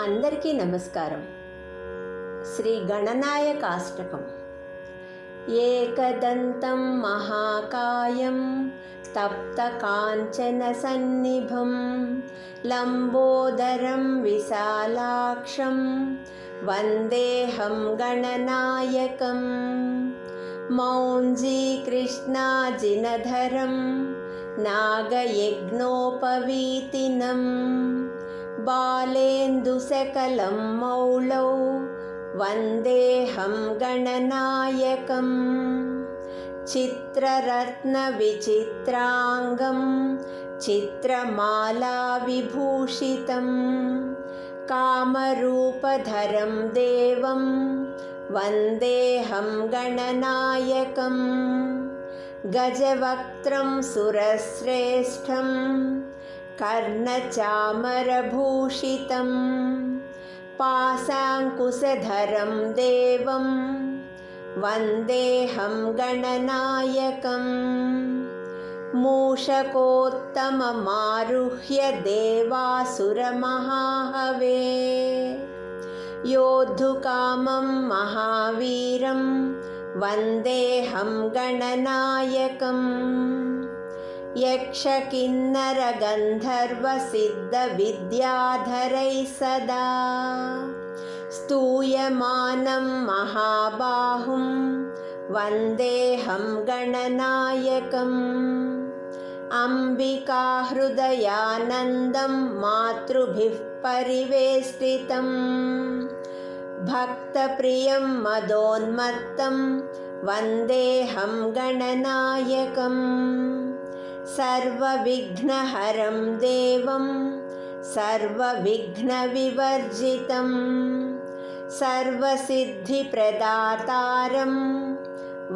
అందరికీ నమస్కారం. శ్రీ గణనాయకాష్టకం. ఏకదంతం మహాకాయం తప్తకాంచనసన్నిభం లంబోదరం విశాలాక్షం వందేహం గణనాయకం మౌంజీకృష్ణాజినధరం నాగయజ్ఞోపవీతినम् बालेन्दुसकलं मौलौ वन्देऽहं गणनायकम्। चित्ररत्नविचित्राङ्गं चित्रमालाविभूषितं कामरूपधरं देवं वन्देऽहं गणनायकं गजवक्त्रं सुरश्रेष्ठं कर्णचामरभूषितं पाशाङ्कुशधरं देवं वन्देऽहं गणनायकम् मूषकोत्तममारुह्य देवासुरमहाहवे योद्धुकामं महावीरं वन्देऽहं गणनायकम् यक्षकिन्नरगन्धर्वसिद्धविद्याधरैः सदा। स्तूयमानं महाबाहुं वन्देऽहं गणनायकम्। अम्बिकाहृदयानन्दं मातृभिः परिवेष्टितं। भक्तप्रियं मदोन्मत्तं वन्देऽहं गणनायकम् सर्वविघ्नहरं देवं सर्वविघ्नविवर्जितं सर्वसिद्धिप्रदातारं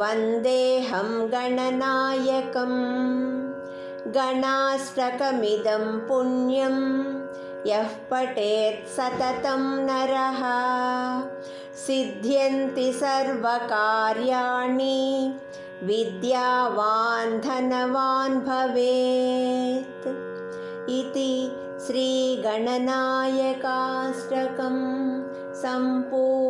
वन्देऽहं गणनायकम् गणाष्टकमिदं पुण्यं यः पठेत् सततं नरः सिद्ध्यन्ति सर्वकार्याणि विद्यावान् धनवान् भवेत् इति श्रीगणनायकाष्टकं सम्पूर्णम्